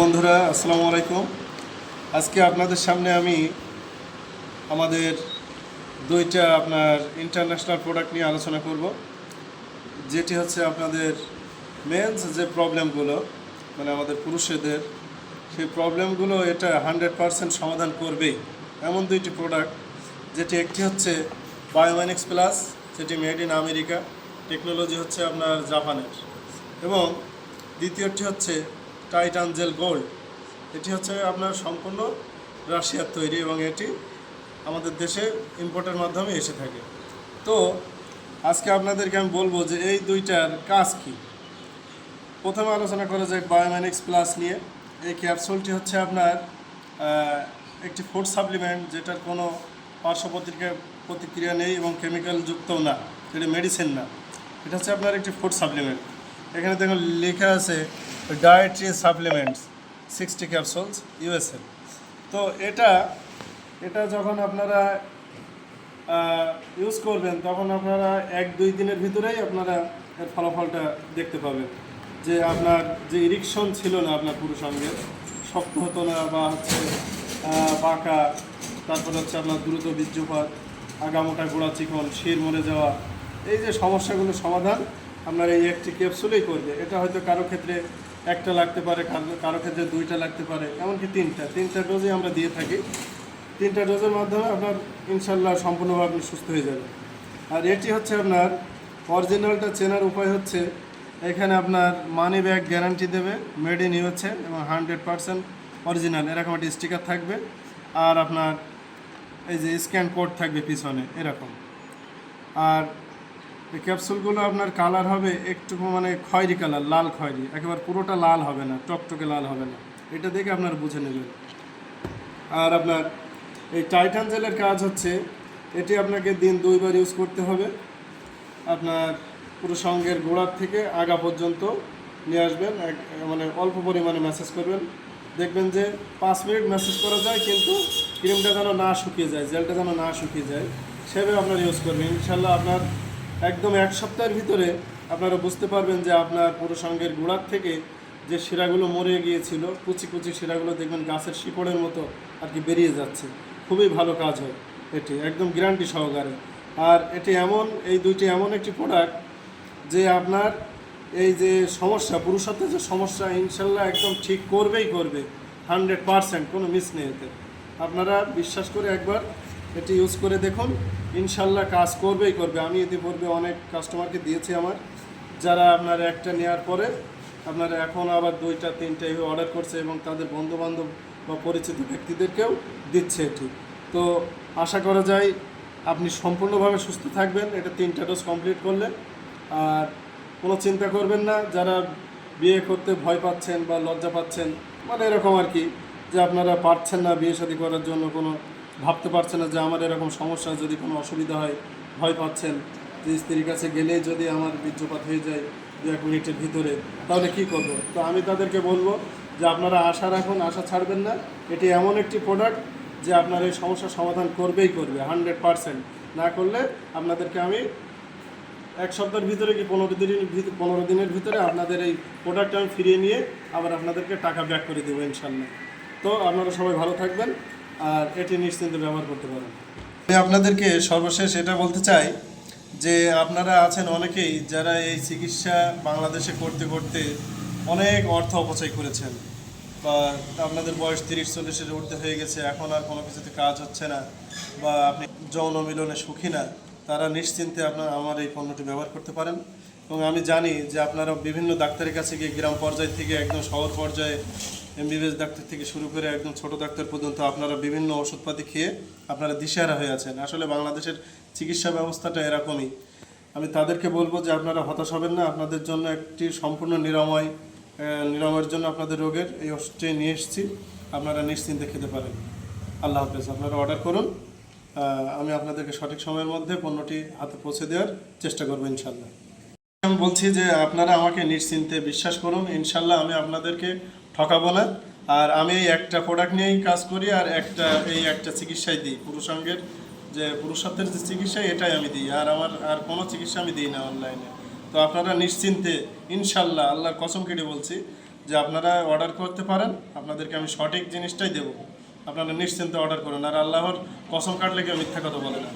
বন্ধুরা, আসসালামু আলাইকুম। আজকে আপনাদের সামনে আমি আমাদের দুইটা আপনার ইন্টারন্যাশনাল প্রোডাক্ট নিয়ে আলোচনা করব। যেটি হচ্ছে আপনাদের মেন্স যে প্রবলেমগুলো মানে আমাদের পুরুষদের, সেই প্রবলেমগুলো এটা হান্ড্রেড পারসেন্ট সমাধান করবেই। এমন দুইটি প্রোডাক্ট যেটি একটি হচ্ছে বায়োম্যানিক্স প্লাস যেটি মেড ইন আমেরিকা টেকনোলজি হচ্ছে আপনার জাপানের। এবং দ্বিতীয়টি হচ্ছে টাইটান জেল গোল্ড। এটি হচ্ছে আপনার সম্পূর্ণ রাশিয়ার তৈরি এবং এটি আমাদের দেশে ইম্পোর্টের মাধ্যমে এসে থাকে। তো, আজকে আপনাদেরকে আমি বলব যে এই দুইটার কাজ কী। প্রথমে আলোচনা করা যায় বায়োম্যানিক্স প্লাস নিয়ে। এই ক্যাপসুলটি হচ্ছে আপনার একটি ফুড সাপ্লিমেন্ট যেটার কোনো পার্শ্ব প্রতিক্রিয়া নেই এবং কেমিক্যাল যুক্তও না, এটা মেডিসিন না। এটা হচ্ছে আপনার একটি ফুড সাপ্লিমেন্ট। এখানে দেখুন লেখা আছে dietary supplements sixty capsules USA তো এটা এটা যখন আপনারা ইউজ করবেন, তখন আপনারা এক, দুই দিনের ভিতরেই আপনারা এর ফলাফলটা দেখতে পাবেন। যে আপনার যে ইরিকশন ছিল না আপনার পুরুষাঙ্গের, শক্ত হতো না বা হচ্ছে বাঁকা, তারপর হচ্ছে আপনার দ্রুত বীর্যপাত, আগামোটা গোড়া চিকন, শির মরে যাওয়া, এই যে সমস্যাগুলো সমাধান আপনার এই একটি ক্যাপসুলেই করবে। এটা হয়তো কারও ক্ষেত্রে একটা লাগতে পারে, কারো- ক্ষেত্রে দুইটা লাগতে পারে, এমনকি তিনটা। তিনটা ডোজই আমরা দিয়ে থাকি। তিনটা ডোজের মাধ্যমে আপনার ইনশাল্লাহ সম্পূর্ণভাবে আপনি সুস্থ হয়ে যাবেন। আর এটি হচ্ছে আপনার অরিজিনালটা চেনার উপায় হচ্ছে, এখানে আপনার মানি ব্যাগ গ্যারান্টি দেবে মেড ইন ইউএসএ এবং হান্ড্রেড পারসেন্ট অরিজিনাল এরকম একটি স্টিকার থাকবে। আর আপনার এই যে স্ক্যান কোড থাকবে পিছনে, এরকম। আর এই ক্যাপসুলগুলো আপনার কালার হবে একটু মানে খয়েরি কালার, লাল খয়েরি, একেবারে পুরোটা লাল হবে না, টকটকে লাল হবে না। এটা দেখে আপনার বুঝে নেবেন। আর আপনার এই টাইটান জেলের কাজ হচ্ছে, এটি আপনাকে দিন দুইবার ইউজ করতে হবে। আপনার পুরো সঙ্গের গোড়ার থেকে আগা পর্যন্ত নিয়ে আসবেন মানে অল্প পরিমাণে ম্যাসেজ করবেন। দেখবেন যে পাঁচ মিনিট ম্যাসেজ করা যায়, কিন্তু ক্রিমটা যেন না শুকিয়ে যায়, জেলটা যেন না শুকিয়ে যায়, সেভাবে আপনার ইউজ করবেন। ইনশাল্লাহ আপনার একদম এক সপ্তাহের ভিতরে আপনারা বুঝতে পারবেন যে আপনার পুরো সঙ্গের গোড়ার থেকে যে শিরাগুলো মরে গিয়েছিল, কুচি কুচি শিরাগুলো দেখবেন গাছের শিকড়ের মতো আর কি বেরিয়ে যাচ্ছে। খুবই ভালো কাজ হয় এটি, একদম গ্যারান্টি সহকারে। আর এটি এমন, এই দুইটি এমন একটি প্রোডাক্ট যে আপনার এই যে সমস্যা, পুরুষত্বের যে সমস্যা, ইনশাল্লাহ একদম ঠিক করবেই করবে। হান্ড্রেড পারসেন্ট কোনো মিস নেই এতে। আপনারা বিশ্বাস করে একবার এটি ইউজ করে দেখুন। ইনশাল্লাহ কাজ করবেই করবে। আমি ইতিপূর্বে অনেক কাস্টমারকে দিয়েছি আমার। যারা আপনার একটা নেওয়ার পরে আপনার এখন আবার দুইটা, তিনটা এইভাবে অর্ডার করছে এবং তাদের বন্ধুবান্ধব বা পরিচিত ব্যক্তিদেরকেও দিচ্ছে এটি। তো আশা করা যায় আপনি সম্পূর্ণভাবে সুস্থ থাকবেন। এটা তিনটা ডোজ কমপ্লিট করলে। আর কোনো চিন্তা করবেন না, যারা বিয়ে করতে ভয় পাচ্ছেন বা লজ্জা পাচ্ছেন মানে এরকম আর কি, যে আপনারা পারছেন না বিয়ে শাদী করার জন্য কোনো ভাবতে পারছে না যে আমার এরকম সমস্যা, যদি কোনো অসুবিধা হয়, ভয় পাচ্ছেন, যে স্ত্রীর কাছে গেলেই যদি আমার বীর্যপাত হয়ে যায় দু এক মিনিটের ভিতরে, তাহলে কি করব? তো আমি তাদেরকে বলব যে আপনারা আশা রাখুন, আশা ছাড়বেন না। এটি এমন একটি প্রোডাক্ট যে আপনার এই সমস্যার সমাধান করবেই করবে, হান্ড্রেড পারসেন্ট। না করলে আপনাদেরকে আমি এক সপ্তাহের ভিতরে কি পনেরো দিনের ভিতরে পনেরো দিনের ভিতরে আপনাদের এই প্রোডাক্ট আমি ফিরিয়ে নিয়ে আবার আপনাদেরকে টাকা ব্যাক করে দেবো ইনশাল্লাহ। তো আপনারা সবাই ভালো থাকবেন। আর এটি নিশ্চিন্তে ব্যবহার করতে পারেন। আমি আপনাদেরকে সর্বশেষ এটা বলতে চাই যে আপনারা আছেন অনেকেই যারা এই চিকিৎসা বাংলাদেশে করতে করতে অনেক অর্থ অপচয় করেছেন। বা আপনাদের বয়স তিরিশ, চল্লিশের ঊর্ধ্বে হয়ে গেছে, এখন আর কোনো কিছুতে কাজ হচ্ছে না বা আপনি যৌন মিলনে সুখী না, তারা নিশ্চিন্তে আপনার, আমার এই পণ্যটি ব্যবহার করতে পারেন। এবং আমি জানি যে আপনারা বিভিন্ন ডাক্তারের কাছে গিয়ে গ্রাম পর্যায় থেকে একদম শহর পর্যায়ে এমবিবিএস ডাক্তার থেকে শুরু করে একদম ছোট ডাক্তার পর্যন্ত আপনারা বিভিন্ন ওষুধপাতি খেয়ে আপনারা দিশেহারা হয়ে আছেন। আসলে বাংলাদেশের চিকিৎসা ব্যবস্থাটা এরকমই। আমি তাদেরকে বলব যে আপনারা হতাশ হবেন না, আপনাদের জন্য একটি সম্পূর্ণ নিরাময় নিরাময়ের জন্য আপনাদের রোগের এই ওষুধটি নিয়ে এসেছি। আপনারা নিশ্চিন্তে খেতে পারেন। আল্লাহ হাফেজ। আপনারা অর্ডার করুন। আমি আপনাদেরকে সঠিক সময়ের মধ্যে পণ্যটি হাতে পৌঁছে দেওয়ার চেষ্টা করব ইনশাল্লাহ আমি বলছি যে আপনারা আমাকে নিশ্চিন্তে বিশ্বাস করুন। ইনশাল্লাহ আমি আপনাদেরকে ঠকাবো না আর আমি এই একটা প্রোডাক্ট নিয়েই কাজ করি আর একটা, এই একটা চিকিৎসাই দিই পুরুষাঙ্গের। যে পুরুষত্বের যে চিকিৎসা এটাই আমি দিই। আর আমার, আর কোনো চিকিৎসা আমি দিই না অনলাইনে তো আপনারা নিশ্চিন্তে, ইনশাল্লাহ, আল্লাহর কসম কেটে বলছি যে আপনারা অর্ডার করতে পারেন, আপনাদেরকে আমি সঠিক জিনিসটাই দেবো। আপনারা নিশ্চিন্তে অর্ডার করুন। আর আল্লাহর কসম কাটলে কেউ মিথ্যা কথা বলে না।